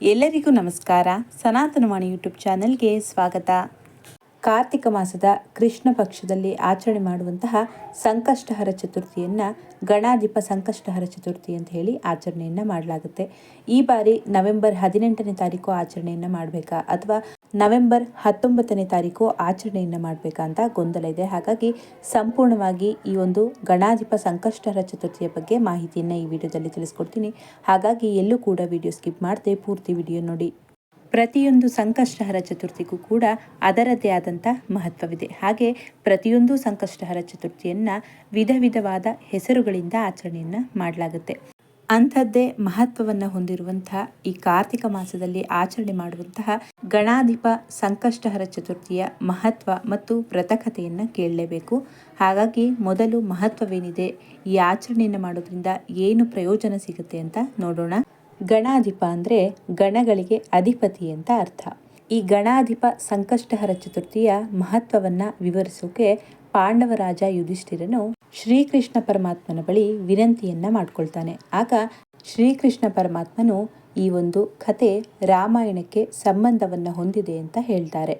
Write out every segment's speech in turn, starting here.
ಎಲ್ಲರಿಗೂ ನಮಸ್ಕಾರ. ಸನಾತನವಾಣಿ ಯೂಟ್ಯೂಬ್ ಚಾನೆಲ್ಗೆ ಸ್ವಾಗತ. ಕಾರ್ತಿಕ ಮಾಸದ ಕೃಷ್ಣ ಪಕ್ಷದಲ್ಲಿ ಆಚರಣೆ ಮಾಡುವಂತಹ ಸಂಕಷ್ಟಹರ ಚತುರ್ಥಿಯನ್ನು ಗಣಾಧಿಪ ಸಂಕಷ್ಟಹರ ಚತುರ್ಥಿ ಅಂತ ಹೇಳಿ ಆಚರಣೆಯನ್ನು ಮಾಡಲಾಗುತ್ತೆ. ಈ ಬಾರಿ ನವೆಂಬರ್ ಹದಿನೆಂಟನೇ ತಾರೀಕು ಆಚರಣೆಯನ್ನು ಮಾಡಬೇಕಾ ಅಥವಾ ನವೆಂಬರ್ ಹತ್ತೊಂಬತ್ತನೇ ತಾರೀಕು ಆಚರಣೆಯನ್ನು ಮಾಡಬೇಕಂತ ಗೊಂದಲ ಇದೆ. ಹಾಗಾಗಿ ಸಂಪೂರ್ಣವಾಗಿ ಈ ಒಂದು ಗಣಾಧಿಪ ಸಂಕಷ್ಟಹರ ಚತುರ್ಥಿಯ ಬಗ್ಗೆ ಮಾಹಿತಿಯನ್ನು ಈ ವಿಡಿಯೋದಲ್ಲಿ ತಿಳಿಸ್ಕೊಡ್ತೀನಿ. ಹಾಗಾಗಿ ಎಲ್ಲೂ ಕೂಡ ವಿಡಿಯೋ ಸ್ಕಿಪ್ ಮಾಡದೆ ಪೂರ್ತಿ ವಿಡಿಯೋ ನೋಡಿ. ಪ್ರತಿಯೊಂದು ಸಂಕಷ್ಟಹರ ಚತುರ್ಥಿಗೂ ಕೂಡ ಅದರದ್ದೇ ಆದಂಥ ಮಹತ್ವವಿದೆ. ಹಾಗೆ ಪ್ರತಿಯೊಂದು ಸಂಕಷ್ಟಹರ ಚತುರ್ಥಿಯನ್ನು ವಿಧ ವಿಧವಾದ ಹೆಸರುಗಳಿಂದ ಆಚರಣೆಯನ್ನು ಮಾಡಲಾಗುತ್ತೆ. ಅಂಥದ್ದೇ ಮಹತ್ವವನ್ನು ಹೊಂದಿರುವಂತಹ ಈ ಕಾರ್ತಿಕ ಮಾಸದಲ್ಲಿ ಆಚರಣೆ ಮಾಡುವಂತಹ ಗಣಾಧಿಪ ಸಂಕಷ್ಟಹರ ಚತುರ್ಥಿಯ ಮಹತ್ವ ಮತ್ತು ವ್ರತಕಥೆಯನ್ನು ಕೇಳಲೇಬೇಕು. ಹಾಗಾಗಿ ಮೊದಲು ಮಹತ್ವವೇನಿದೆ, ಈ ಆಚರಣೆಯನ್ನು ಮಾಡೋದ್ರಿಂದ ಏನು ಪ್ರಯೋಜನ ಸಿಗುತ್ತೆ ಅಂತ ನೋಡೋಣ. ಗಣಾಧಿಪ ಅಂದರೆ ಗಣಗಳಿಗೆ ಅಧಿಪತಿ ಅಂತ ಅರ್ಥ. ಈ ಗಣಾಧಿಪ ಸಂಕಷ್ಟಹರ ಚತುರ್ಥಿಯ ಮಹತ್ವವನ್ನು ವಿವರಿಸೋಕೆ ಪಾಂಡವರಾಜ ಯುಧಿಷ್ಠಿರನು ಶ್ರೀಕೃಷ್ಣ ಪರಮಾತ್ಮನ ಬಳಿ ವಿನಂತಿಯನ್ನ ಮಾಡ್ಕೊಳ್ತಾನೆ. ಆಗ ಶ್ರೀಕೃಷ್ಣ ಪರಮಾತ್ಮನು ಈ ಒಂದು ಕತೆ ರಾಮಾಯಣಕ್ಕೆ ಸಂಬಂಧವನ್ನ ಹೊಂದಿದೆ ಅಂತ ಹೇಳ್ತಾರೆ.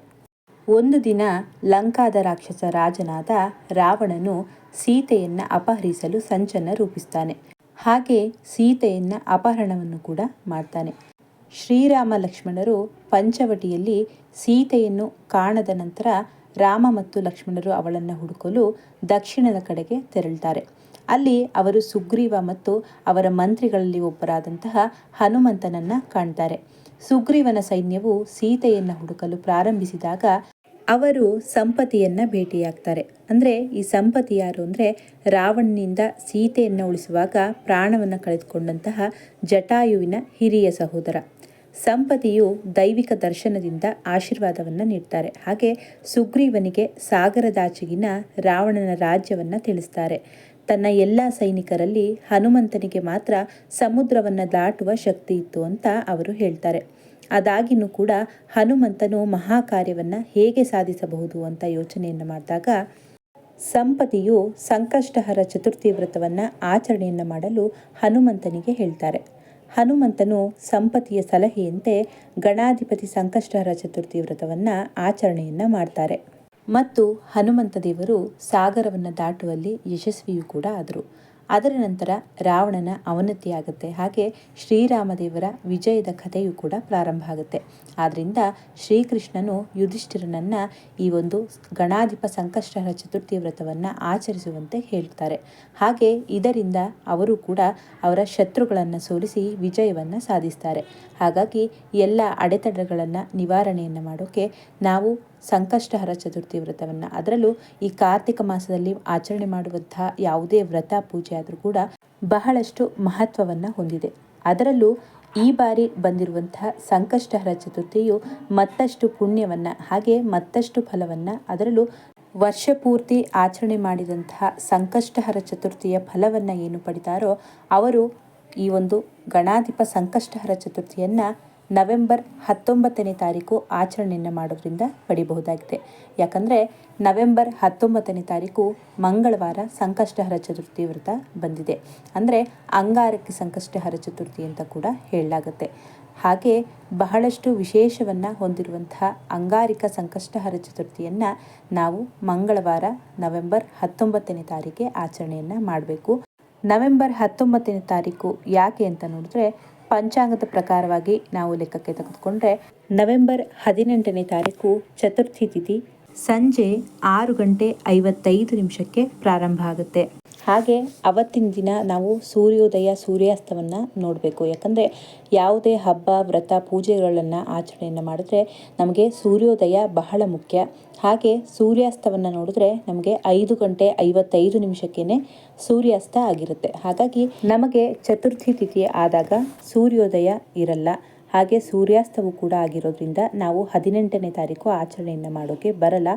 ಒಂದು ದಿನ ಲಂಕಾದ ರಾಕ್ಷಸ ರಾಜನಾದ ರಾವಣನು ಸೀತೆಯನ್ನ ಅಪಹರಿಸಲು ಸಂಚನ್ನ ರೂಪಿಸ್ತಾನೆ. ಹಾಗೆ ಸೀತೆಯನ್ನ ಅಪಹರಣವನ್ನು ಕೂಡ ಮಾಡ್ತಾನೆ. ಶ್ರೀರಾಮ ಲಕ್ಷ್ಮಣರು ಪಂಚವಟಿಯಲ್ಲಿ ಸೀತೆಯನ್ನು ಕಾಣದ ನಂತರ ರಾಮ ಮತ್ತು ಲಕ್ಷ್ಮಣರು ಅವಳನ್ನು ಹುಡುಕಲು ದಕ್ಷಿಣದ ಕಡೆಗೆ ತೆರಳುತ್ತಾರೆ ಅಲ್ಲಿ ಅವರು ಸುಗ್ರೀವ ಮತ್ತು ಅವರ ಮಂತ್ರಿಗಳಲ್ಲಿ ಒಬ್ಬರಾದಂತಹ ಹನುಮಂತನನ್ನ ಕಾಣ್ತಾರೆ. ಸುಗ್ರೀವನ ಸೈನ್ಯವು ಸೀತೆಯನ್ನು ಹುಡುಕಲು ಪ್ರಾರಂಭಿಸಿದಾಗ ಅವರು ಸಂಪತಿಯನ್ನ ಭೇಟಿಯಾಗ್ತಾರೆ. ಅಂದರೆ ಈ ಸಂಪತಿ ಯಾರು ಅಂದರೆ ರಾವಣನಿಂದ ಸೀತೆಯನ್ನು ಉಳಿಸುವಾಗ ಪ್ರಾಣವನ್ನು ಕಳೆದುಕೊಂಡಂತಹ ಜಟಾಯುವಿನ ಹಿರಿಯ ಸಹೋದರ. ಸಂಪತಿಯು ದೈವಿಕ ದರ್ಶನದಿಂದ ಆಶೀರ್ವಾದವನ್ನು ನೀಡ್ತಾರೆ. ಹಾಗೆ ಸುಗ್ರೀವನಿಗೆ ಸಾಗರದಾಚೆಗಿನ ರಾವಣನ ರಾಜ್ಯವನ್ನು ತಿಳಿಸ್ತಾರೆ. ತನ್ನ ಎಲ್ಲ ಸೈನಿಕರಲ್ಲಿ ಹನುಮಂತನಿಗೆ ಮಾತ್ರ ಸಮುದ್ರವನ್ನು ದಾಟುವ ಶಕ್ತಿ ಇತ್ತು ಅಂತ ಅವರು ಹೇಳ್ತಾರೆ. ಅದಾಗಿನೂ ಕೂಡ ಹನುಮಂತನು ಮಹಾಕಾರ್ಯವನ್ನು ಹೇಗೆ ಸಾಧಿಸಬಹುದು ಅಂತ ಯೋಚನೆಯನ್ನು ಮಾಡಿದಾಗ, ಸಂಪತಿಯು ಸಂಕಷ್ಟಹರ ಚತುರ್ಥಿ ವ್ರತವನ್ನು ಆಚರಣೆಯನ್ನು ಮಾಡಲು ಹನುಮಂತನಿಗೆ ಹೇಳ್ತಾರೆ. ಹನುಮಂತನು ಸಂಪತಿಯ ಸಲಹೆಯಂತೆ ಗಣಾಧಿಪತಿ ಸಂಕಷ್ಟರ ಚತುರ್ಥಿ ವ್ರತವನ್ನು ಆಚರಣೆಯನ್ನು ಮಾಡ್ತಾರೆ. ಮತ್ತು ಹನುಮಂತ ದೇವರು ಸಾಗರವನ್ನು ದಾಟುವಲ್ಲಿ ಯಶಸ್ವಿಯೂ ಕೂಡ ಆದರು. ಅದರ ನಂತರ ರಾವಣನ ಅವನತಿಯಾಗುತ್ತೆ. ಹಾಗೆ ಶ್ರೀರಾಮದೇವರ ವಿಜಯದ ಕಥೆಯು ಕೂಡ ಪ್ರಾರಂಭ ಆಗುತ್ತೆ. ಆದ್ದರಿಂದ ಶ್ರೀಕೃಷ್ಣನು ಯುಧಿಷ್ಠಿರನನ್ನ ಈ ಒಂದು ಗಣಾಧಿಪ ಸಂಕಷ್ಟರ ಚತುರ್ಥಿ ವ್ರತವನ್ನು ಆಚರಿಸುವಂತೆ ಹೇಳ್ತಾರೆ. ಹಾಗೆ ಇದರಿಂದ ಅವರು ಕೂಡ ಅವರ ಶತ್ರುಗಳನ್ನು ಸೋಲಿಸಿ ವಿಜಯವನ್ನು ಸಾಧಿಸ್ತಾರೆ. ಹಾಗಾಗಿ ಎಲ್ಲ ಅಡೆತಡೆಗಳನ್ನು ನಿವಾರಣೆಯನ್ನು ಮಾಡೋಕ್ಕೆ ನಾವು ಸಂಕಷ್ಟಹರ ಚತುರ್ಥಿ ವ್ರತವನ್ನು. ಅದರಲ್ಲೂ ಈ ಕಾರ್ತಿಕ ಮಾಸದಲ್ಲಿ ಆಚರಣೆ ಮಾಡುವಂತಹ ಯಾವುದೇ ವ್ರತ ಪೂಜೆ ಆದರೂ ಕೂಡ ಬಹಳಷ್ಟು ಮಹತ್ವವನ್ನು ಹೊಂದಿದೆ. ಅದರಲ್ಲೂ ಈ ಬಾರಿ ಬಂದಿರುವಂತಹ ಸಂಕಷ್ಟಹರ ಚತುರ್ಥಿಯು ಮತ್ತಷ್ಟು ಪುಣ್ಯವನ್ನು ಹಾಗೆ ಮತ್ತಷ್ಟು ಫಲವನ್ನು ಅದರಲ್ಲೂ ವರ್ಷ ಪೂರ್ತಿ ಆಚರಣೆ ಮಾಡಿದಂತಹ ಸಂಕಷ್ಟಹರ ಚತುರ್ಥಿಯ ಫಲವನ್ನು ಏನು ಪಡಿತಾರೋ ಅವರು ಈ ಒಂದು ಗಣಾಧಿಪ ಸಂಕಷ್ಟಹರ ಚತುರ್ಥಿಯನ್ನು ನವೆಂಬರ್ ಹತ್ತೊಂಬತ್ತನೇ ತಾರೀಕು ಆಚರಣೆಯನ್ನು ಮಾಡೋದ್ರಿಂದ ಪಡಿಬಹುದಾಗಿದೆ. ಯಾಕಂದರೆ ನವೆಂಬರ್ ಹತ್ತೊಂಬತ್ತನೇ ತಾರೀಕು ಮಂಗಳವಾರ ಸಂಕಷ್ಟಹರ ಚತುರ್ಥಿ ವ್ರತ ಬಂದಿದೆ. ಅಂದರೆ ಅಂಗಾರಕ್ಕೆ ಸಂಕಷ್ಟಹರ ಚತುರ್ಥಿ ಅಂತ ಕೂಡ ಹೇಳಲಾಗುತ್ತೆ. ಹಾಗೆ ಬಹಳಷ್ಟು ವಿಶೇಷವನ್ನು ಹೊಂದಿರುವಂತಹ ಅಂಗಾರಿಕ ಸಂಕಷ್ಟಹರ ಚತುರ್ಥಿಯನ್ನು ನಾವು ಮಂಗಳವಾರ ನವೆಂಬರ್ ಹತ್ತೊಂಬತ್ತನೇ ತಾರೀಕೆ ಆಚರಣೆಯನ್ನು ಮಾಡಬೇಕು. ನವೆಂಬರ್ ಹತ್ತೊಂಬತ್ತನೇ ತಾರೀಕು ಯಾಕೆ ಅಂತ ನೋಡಿದ್ರೆ ಪಂಚಾಂಗದ ಪ್ರಕಾರವಾಗಿ ನಾವು ಲೆಕ್ಕಕ್ಕೆ ತೆಗೆದುಕೊಂಡ್ರೆ ನವೆಂಬರ್ ಹದಿನೆಂಟನೇ ತಾರೀಕು ಚತುರ್ಥಿ ತಿಥಿ ಸಂಜೆ ಆರು ಗಂಟೆ ಐವತ್ತೈದು ನಿಮಿಷಕ್ಕೆ ಪ್ರಾರಂಭ ಆಗುತ್ತೆ. ಹಾಗೆ ಅವತ್ತಿನ ದಿನ ನಾವು ಸೂರ್ಯೋದಯ, ಸೂರ್ಯಾಸ್ತವನ್ನು ನೋಡಬೇಕು. ಯಾಕಂದರೆ ಯಾವುದೇ ಹಬ್ಬ, ವ್ರತ, ಪೂಜೆಗಳನ್ನು ಆಚರಣೆಯನ್ನು ಮಾಡಿದ್ರೆ ನಮಗೆ ಸೂರ್ಯೋದಯ ಬಹಳ ಮುಖ್ಯ. ಹಾಗೆ ಸೂರ್ಯಾಸ್ತವನ್ನು ನೋಡಿದ್ರೆ ನಮಗೆ ಐದು ಗಂಟೆ ಐವತ್ತೈದು ನಿಮಿಷಕ್ಕೇ ಸೂರ್ಯಾಸ್ತ ಆಗಿರುತ್ತೆ. ಹಾಗಾಗಿ ನಮಗೆ ಚತುರ್ಥಿ ತಿಥಿ ಆದಾಗ ಸೂರ್ಯೋದಯ ಇರಲ್ಲ. ಹಾಗೆ ಸೂರ್ಯಾಸ್ತವು ಕೂಡ ಆಗಿರೋದ್ರಿಂದ ನಾವು ಹದಿನೆಂಟನೇ ತಾರೀಕು ಆಚರಣೆಯನ್ನು ಮಾಡೋಕ್ಕೆ ಬರಲ್ಲ.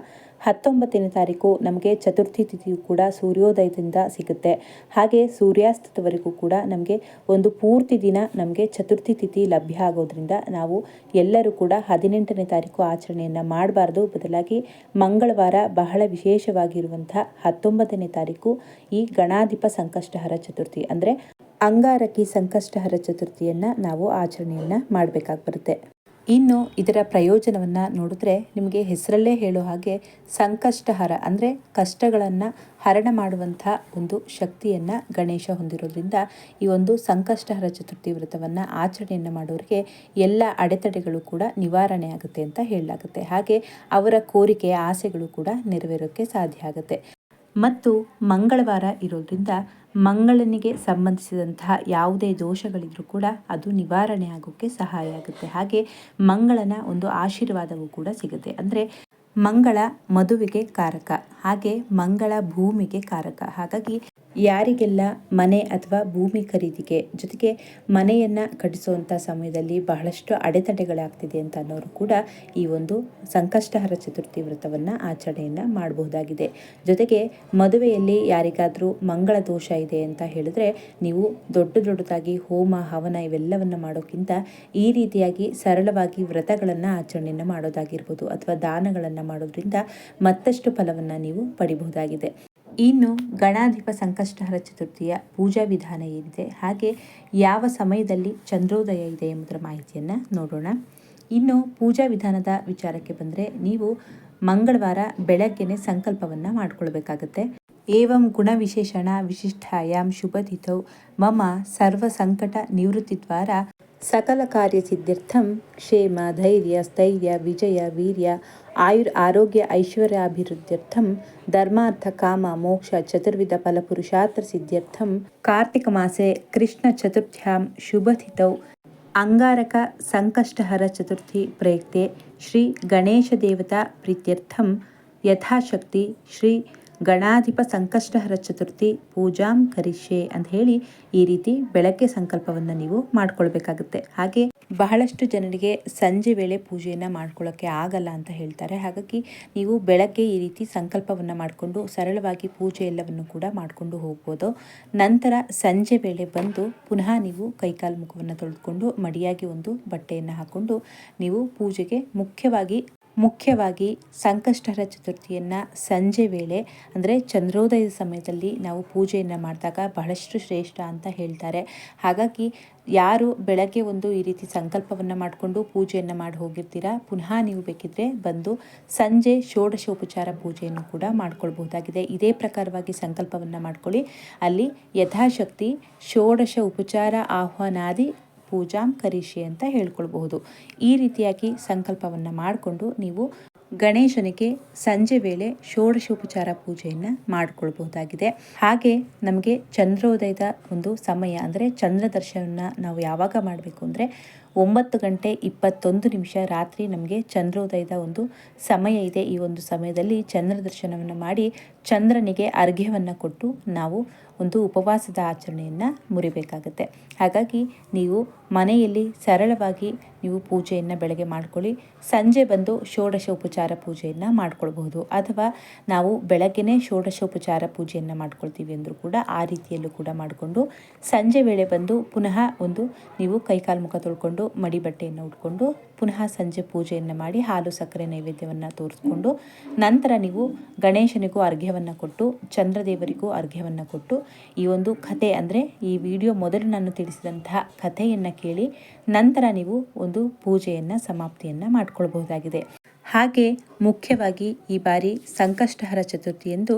ಹತ್ತೊಂಬತ್ತನೇ ತಾರೀಕು ನಮಗೆ ಚತುರ್ಥಿ ತಿಥಿಯು ಕೂಡ ಸೂರ್ಯೋದಯದಿಂದ ಸಿಗುತ್ತೆ. ಹಾಗೆ ಸೂರ್ಯಾಸ್ತದವರೆಗೂ ಕೂಡ ನಮಗೆ ಒಂದು ಪೂರ್ತಿ ದಿನ ನಮಗೆ ಚತುರ್ಥಿ ತಿಥಿ ಲಭ್ಯ ಆಗೋದ್ರಿಂದ ನಾವು ಎಲ್ಲರೂ ಕೂಡ ಹದಿನೆಂಟನೇ ತಾರೀಕು ಆಚರಣೆಯನ್ನು ಮಾಡಬಾರ್ದು. ಬದಲಾಗಿ ಮಂಗಳವಾರ ಬಹಳ ವಿಶೇಷವಾಗಿರುವಂಥ ಹತ್ತೊಂಬತ್ತನೇ ತಾರೀಕು ಈ ಗಣಾಧಿಪ ಸಂಕಷ್ಟಹರ ಚತುರ್ಥಿ. ಅಂದರೆ ಅಂಗಾರಕಿ ಸಂಕಷ್ಟಹರ ಚತುರ್ಥಿಯನ್ನು ನಾವು ಆಚರಣೆಯನ್ನು ಮಾಡಬೇಕಾಗಿ ಬರುತ್ತೆ ಇನ್ನು ಇದರ ಪ್ರಯೋಜನವನ್ನು ನೋಡಿದ್ರೆ ನಿಮಗೆ ಹೆಸರಲ್ಲೇ ಹೇಳೋ ಹಾಗೆ ಸಂಕಷ್ಟಹರ ಅಂದರೆ ಕಷ್ಟಗಳನ್ನು ಹರಣ ಮಾಡುವಂಥ ಒಂದು ಶಕ್ತಿಯನ್ನು ಗಣೇಶ ಹೊಂದಿರೋದ್ರಿಂದ ಈ ಒಂದು ಸಂಕಷ್ಟಹರ ಚತುರ್ಥಿ ವ್ರತವನ್ನು ಆಚರಣೆಯನ್ನು ಮಾಡೋರಿಗೆ ಎಲ್ಲ ಅಡೆತಡೆಗಳು ಕೂಡ ನಿವಾರಣೆ ಆಗುತ್ತೆ ಅಂತ ಹೇಳಲಾಗುತ್ತೆ. ಹಾಗೆ ಅವರ ಕೋರಿಕೆ, ಆಸೆಗಳು ಕೂಡ ನೆರವೇರೋಕ್ಕೆ ಸಾಧ್ಯ ಆಗುತ್ತೆ. ಮತ್ತು ಮಂಗಳವಾರ ಇರೋದ್ರಿಂದ ಮಂಗಳನಿಗೆ ಸಂಬಂಧಿಸಿದಂತಹ ಯಾವುದೇ ದೋಷಗಳಿದ್ರೂ ಕೂಡ ಅದು ನಿವಾರಣೆ ಆಗೋಕ್ಕೆ ಸಹಾಯ ಆಗುತ್ತೆ. ಹಾಗೆ ಮಂಗಳನ ಒಂದು ಆಶೀರ್ವಾದವೂ ಕೂಡ ಸಿಗುತ್ತೆ. ಅಂದರೆ ಮಂಗಳ ಮದುವೆಗೆ ಕಾರಕ, ಹಾಗೆ ಮಂಗಳ ಭೂಮಿಗೆ ಕಾರಕ. ಹಾಗಾಗಿ ಯಾರಿಗೆಲ್ಲ ಮನೆ ಅಥವಾ ಭೂಮಿ ಖರೀದಿಗೆ ಜೊತೆಗೆ ಮನೆಯನ್ನು ಕಟ್ಟಿಸುವಂಥ ಸಮಯದಲ್ಲಿ ಬಹಳಷ್ಟು ಅಡೆತಡೆಗಳಾಗ್ತಿದೆ ಅಂತ ಅನ್ನೋರು ಕೂಡ ಈ ಒಂದು ಸಂಕಷ್ಟಹರ ಚತುರ್ಥಿ ವ್ರತವನ್ನು ಆಚರಣೆಯನ್ನು ಮಾಡಬಹುದಾಗಿದೆ. ಜೊತೆಗೆ ಮದುವೆಯಲ್ಲಿ ಯಾರಿಗಾದರೂ ಮಂಗಳ ದೋಷ ಇದೆ ಅಂತ ಹೇಳಿದ್ರೆ ನೀವು ದೊಡ್ಡ ದೊಡ್ಡದಾಗಿ ಹೋಮ, ಹವನ ಇವೆಲ್ಲವನ್ನು ಮಾಡೋಕ್ಕಿಂತ ಈ ರೀತಿಯಾಗಿ ಸರಳವಾಗಿ ವ್ರತಗಳನ್ನು ಆಚರಣೆಯನ್ನು ಮಾಡೋದಾಗಿರ್ಬೋದು ಅಥವಾ ದಾನಗಳನ್ನು ಮಾಡೋದ್ರಿಂದ ಮತ್ತಷ್ಟು ಫಲವನ್ನು ನೀವು ಪಡಿಬಹುದಾಗಿದೆ. ಇನ್ನು ಗಣಾಧಿಪ ಸಂಕಷ್ಟಹರ ಚತುರ್ಥಿಯ ಪೂಜಾ ವಿಧಾನ ಏನಿದೆ, ಹಾಗೆ ಯಾವ ಸಮಯದಲ್ಲಿ ಚಂದ್ರೋದಯ ಇದೆ ಎಂಬುದರ ಮಾಹಿತಿಯನ್ನು ನೋಡೋಣ. ಇನ್ನು ಪೂಜಾ ವಿಧಾನದ ವಿಚಾರಕ್ಕೆ ಬಂದರೆ ನೀವು ಮಂಗಳವಾರ ಬೆಳಗ್ಗೆನೆ ಸಂಕಲ್ಪವನ್ನು ಮಾಡಿಕೊಳ್ಬೇಕಾಗತ್ತೆ. ಏವಂ ಗುಣವಿಶೇಷಣ ವಿಶಿಷ್ಟಾಯಾಂ ಶುಭತಿಥೌ ಮಮ ಸರ್ವ ಸಂಕಟ ನಿವೃತ್ತಿ సకల కార్యసిద్ధ్యర్థం క్షేమ ధైర్య స్థైర్య విజయ వీర్య ఆయుర్ ఆరోగ్య ఐశ్వర్యాభివృద్ధ్యర్థం ధర్మార్థ కామ మోక్ష చతుర్విధ ఫల పురుషార్థ సిద్ధ్యర్థం కార్తీకమాసే కృష్ణ చతుర్థ్యాం శుభతిథౌ. అంగారక సంకష్టహర చతుర్థి ప్రయుక్తే శ్రీ గణేశదేవత ప్రీత్యర్థం యథాశక్తి శ్రీ ಗಣಾಧಿಪ ಸಂಕಷ್ಟಹರ ಚತುರ್ಥಿ ಪೂಜಾಂ ಕರಿಷೆ ಅಂತ ಹೇಳಿ ಈ ರೀತಿ ಬೆಳಗ್ಗೆ ಸಂಕಲ್ಪವನ್ನು ನೀವು ಮಾಡ್ಕೊಳ್ಬೇಕಾಗುತ್ತೆ. ಹಾಗೆ ಬಹಳಷ್ಟು ಜನರಿಗೆ ಸಂಜೆ ವೇಳೆ ಪೂಜೆಯನ್ನು ಮಾಡ್ಕೊಳ್ಳೋಕ್ಕೆ ಆಗಲ್ಲ ಅಂತ ಹೇಳ್ತಾರೆ. ಹಾಗಾಗಿ ನೀವು ಬೆಳಗ್ಗೆ ಈ ರೀತಿ ಸಂಕಲ್ಪವನ್ನು ಮಾಡಿಕೊಂಡು ಸರಳವಾಗಿ ಪೂಜೆ ಎಲ್ಲವನ್ನು ಕೂಡ ಮಾಡಿಕೊಂಡು ಹೋಗ್ಬೋದು. ನಂತರ ಸಂಜೆ ವೇಳೆ ಬಂದು ಪುನಃ ನೀವು ಕೈಕಾಲು ಮುಖವನ್ನು ತೊಳೆದುಕೊಂಡು ಮಡಿಯಾಗಿ ಒಂದು ಬಟ್ಟೆಯನ್ನು ಹಾಕ್ಕೊಂಡು ನೀವು ಪೂಜೆಗೆ ಮುಖ್ಯವಾಗಿ ಮುಖ್ಯವಾಗಿ ಸಂಕಷ್ಟರ ಚತುರ್ಥಿಯನ್ನು ಸಂಜೆ ವೇಳೆ, ಅಂದರೆ ಚಂದ್ರೋದಯದ ಸಮಯದಲ್ಲಿ ನಾವು ಪೂಜೆಯನ್ನು ಮಾಡಿದಾಗ ಬಹಳಷ್ಟು ಶ್ರೇಷ್ಠ ಅಂತ ಹೇಳ್ತಾರೆ. ಹಾಗಾಗಿ ಯಾರು ಬೆಳಗ್ಗೆ ಒಂದು ಈ ರೀತಿ ಸಂಕಲ್ಪವನ್ನು ಮಾಡಿಕೊಂಡು ಪೂಜೆಯನ್ನು ಮಾಡಿ ಹೋಗಿರ್ತೀರಾ, ಪುನಃ ನೀವು ಬೇಕಿದ್ರೆ ಬಂದು ಸಂಜೆ ಷೋಡಶೋಪಚಾರ ಪೂಜೆಯನ್ನು ಕೂಡ ಮಾಡ್ಕೊಳ್ಬಹುದಾಗಿದೆ. ಇದೇ ಪ್ರಕಾರವಾಗಿ ಸಂಕಲ್ಪವನ್ನು ಮಾಡ್ಕೊಳ್ಳಿ. ಅಲ್ಲಿ ಯಥಾಶಕ್ತಿ, ಷೋಡಶ ಉಪಚಾರ, ಆಹ್ವಾನಾದಿ ಪೂಜಾಂ ಕರಿಷಿ ಅಂತ ಹೇಳ್ಕೊಳ್ಬಹುದು. ಈ ರೀತಿಯಾಗಿ ಸಂಕಲ್ಪವನ್ನು ಮಾಡಿಕೊಂಡು ನೀವು ಗಣೇಶನಿಗೆ ಸಂಜೆ ವೇಳೆ ಷೋಡಶೋಪಚಾರ ಪೂಜೆಯನ್ನು ಮಾಡಿಕೊಳ್ಬಹುದಾಗಿದೆ. ಹಾಗೆ ನಮಗೆ ಚಂದ್ರೋದಯದ ಒಂದು ಸಮಯ ಅಂದರೆ ಚಂದ್ರ ದರ್ಶನ ನಾವು ಯಾವಾಗ ಮಾಡಬೇಕು ಅಂದರೆ ಒಂಬತ್ತು ಗಂಟೆ ಇಪ್ಪತ್ತೊಂದು ನಿಮಿಷ ರಾತ್ರಿ ನಮಗೆ ಚಂದ್ರೋದಯದ ಒಂದು ಸಮಯ ಇದೆ. ಈ ಒಂದು ಸಮಯದಲ್ಲಿ ಚಂದ್ರ ದರ್ಶನವನ್ನು ಮಾಡಿ ಚಂದ್ರನಿಗೆ ಅರ್ಘ್ಯವನ್ನು ಕೊಟ್ಟು ನಾವು ಒಂದು ಉಪವಾಸದ ಆಚರಣೆಯನ್ನು ಮುರಿಬೇಕಾಗುತ್ತೆ. ಹಾಗಾಗಿ ನೀವು ಮನೆಯಲ್ಲಿ ಸರಳವಾಗಿ ನೀವು ಪೂಜೆಯನ್ನು ಬೆಳಗ್ಗೆ ಮಾಡ್ಕೊಳ್ಳಿ, ಸಂಜೆ ಬಂದು ಷೋಡಶೋಪಚಾರ ಪೂಜೆಯನ್ನು ಮಾಡ್ಕೊಳ್ಬಹುದು. ಅಥವಾ ನಾವು ಬೆಳಗ್ಗೆನೇ ಷೋಡಶೋಪಚಾರ ಪೂಜೆಯನ್ನು ಮಾಡ್ಕೊಳ್ತೀವಿ ಅಂದರೂ ಕೂಡ ಆ ರೀತಿಯಲ್ಲೂ ಕೂಡ ಮಾಡಿಕೊಂಡು, ಸಂಜೆ ವೇಳೆ ಬಂದು ಪುನಃ ಒಂದು ನೀವು ಕೈಕಾಲು ಮುಖ ತೊಳ್ಕೊಂಡು ಮಡಿ ಬಟ್ಟೆಯನ್ನು ಉಟ್ಕೊಂಡು ಪುನಃ ಸಂಜೆ ಪೂಜೆಯನ್ನು ಮಾಡಿ ಹಾಲು ಸಕ್ಕರೆ ನೈವೇದ್ಯವನ್ನು ತೋರಿಸ್ಕೊಂಡು, ನಂತರ ನೀವು ಗಣೇಶನಿಗೂ ಅರ್ಘ್ಯವನ್ನು ಕೊಟ್ಟು, ಚಂದ್ರದೇವರಿಗೂ ಅರ್ಘ್ಯವನ್ನು ಕೊಟ್ಟು ಈ ಒಂದು ಕಥೆ ಅಂದರೆ ಈ ವಿಡಿಯೋ ಮೊದಲು ನಾನು ತಿಳಿಸಿದಂತಹ ಕಥೆಯನ್ನು ಕೇಳಿ ನಂತರ ನೀವು ಒಂದು ಪೂಜೆಯನ್ನು, ಸಮಾಪ್ತಿಯನ್ನು ಮಾಡಿಕೊಳ್ಬಹುದಾಗಿದೆ. ಹಾಗೆ ಮುಖ್ಯವಾಗಿ ಈ ಬಾರಿ ಸಂಕಷ್ಟಹರ ಚತುರ್ಥಿಯಂದು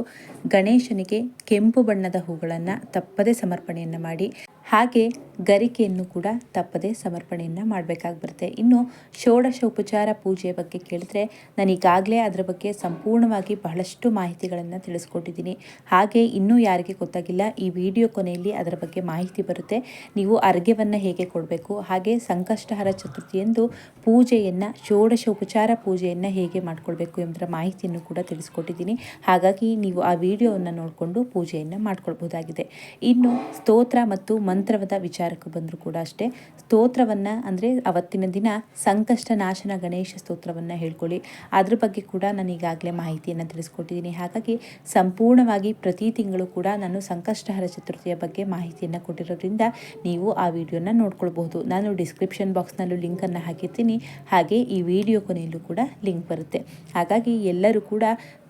ಗಣೇಶನಿಗೆ ಕೆಂಪು ಬಣ್ಣದ ಹೂಗಳನ್ನು ತಪ್ಪದೆ ಸಮರ್ಪಣೆಯನ್ನು ಮಾಡಿ ಹಾಗೆ ಗರಿಕೆಯನ್ನು ಕೂಡ ತಪ್ಪದೆ ಸಮರ್ಪಣೆಯನ್ನು ಮಾಡಬೇಕಾಗಿ ಬರುತ್ತೆ ಇನ್ನು ಷೋಡಶ ಉಪಚಾರ ಪೂಜೆಯ ಬಗ್ಗೆ ಕೇಳಿದ್ರೆ ನಾನು ಈಗಾಗಲೇ ಅದರ ಬಗ್ಗೆ ಸಂಪೂರ್ಣವಾಗಿ ಬಹಳಷ್ಟು ಮಾಹಿತಿಗಳನ್ನು ತಿಳಿಸ್ಕೊಟ್ಟಿದ್ದೀನಿ. ಹಾಗೆ ಇನ್ನೂ ಯಾರಿಗೆ ಗೊತ್ತಾಗಿಲ್ಲ, ಈ ವಿಡಿಯೋ ಕೊನೆಯಲ್ಲಿ ಅದರ ಬಗ್ಗೆ ಮಾಹಿತಿ ಬರುತ್ತೆ. ನೀವು ಅರ್ಘ್ಯವನ್ನು ಹೇಗೆ ಕೊಡಬೇಕು, ಹಾಗೆ ಸಂಕಷ್ಟಹರ ಚತುರ್ಥಿಯಂದು ಪೂಜೆಯನ್ನು, ಷೋಡಶ ಉಪಚಾರ ಪೂಜೆಯನ್ನು ಹೇಗೆ ಮಾಡಿಕೊಳ್ಬೇಕು ಎಂಬುದರ ಮಾಹಿತಿಯನ್ನು ಕೂಡ ತಿಳಿಸ್ಕೊಟ್ಟಿದ್ದೀನಿ. ಹಾಗಾಗಿ ನೀವು ಆ ವಿಡಿಯೋವನ್ನು ನೋಡಿಕೊಂಡು ಪೂಜೆಯನ್ನು ಮಾಡ್ಕೊಳ್ಬಹುದಾಗಿದೆ ಇನ್ನು ಸ್ತೋತ್ರ ಮತ್ತು ಮಂತ್ರವದ ವಿಚಾರಕ್ಕೆ ಬಂದರೂ ಕೂಡ ಅಷ್ಟೇ, ಸ್ತೋತ್ರವನ್ನು ಅಂದರೆ ಅವತ್ತಿನ ದಿನ ಸಂಕಷ್ಟ ನಾಶನ ಗಣೇಶ ಸ್ತೋತ್ರವನ್ನು ಹೇಳ್ಕೊಳ್ಳಿ. ಅದ್ರ ಬಗ್ಗೆ ಕೂಡ ನಾನು ಈಗಾಗಲೇ ಮಾಹಿತಿಯನ್ನು ತಿಳಿಸ್ಕೊಟ್ಟಿದ್ದೀನಿ. ಹಾಗಾಗಿ ಸಂಪೂರ್ಣವಾಗಿ ಪ್ರತಿ ತಿಂಗಳು ಕೂಡ ನಾನು ಸಂಕಷ್ಟಹರ ಚತುರ್ಥಿಯ ಬಗ್ಗೆ ಮಾಹಿತಿಯನ್ನು ಕೊಟ್ಟಿರೋದ್ರಿಂದ ನೀವು ಆ ವಿಡಿಯೋನ ನೋಡ್ಕೊಳ್ಬಹುದು. ನಾನು ಡಿಸ್ಕ್ರಿಪ್ಷನ್ ಬಾಕ್ಸ್ನಲ್ಲೂ ಲಿಂಕನ್ನು ಹಾಕಿರ್ತೀನಿ. ಹಾಗೆ ಈ ವಿಡಿಯೋ ಕೊನೆಯಲ್ಲೂ ಕೂಡ ಲಿಂಕ್ ಬರುತ್ತೆ. ಹಾಗಾಗಿ ಎಲ್ಲರೂ ಕೂಡ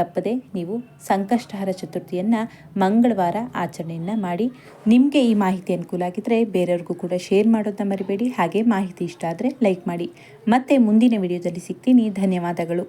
ತಪ್ಪದೆ ನೀವು ಸಂಕಷ್ಟಹರ ಚತುರ್ಥಿಯನ್ನು ಮಂಗಳವಾರ ಆಚರಣೆಯನ್ನು ಮಾಡಿ ನಿಮಗೆ ಈ ಮಾಹಿತಿ ಅನುಕೂಲ ಯೂಸ್ಫುಲ್ ಆಗಿದ್ದರೆ ಬೇರೆಯವ್ರಿಗೂ ಕೂಡ ಶೇರ್ ಮಾಡೋದನ್ನ ಮರಿಬೇಡಿ. ಹಾಗೆ ಮಾಹಿತಿ ಇಷ್ಟ ಆದರೆ ಲೈಕ್ ಮಾಡಿ. ಮತ್ತೆ ಮುಂದಿನ ವಿಡಿಯೋದಲ್ಲಿ ಸಿಗ್ತೀನಿ. ಧನ್ಯವಾದಗಳು.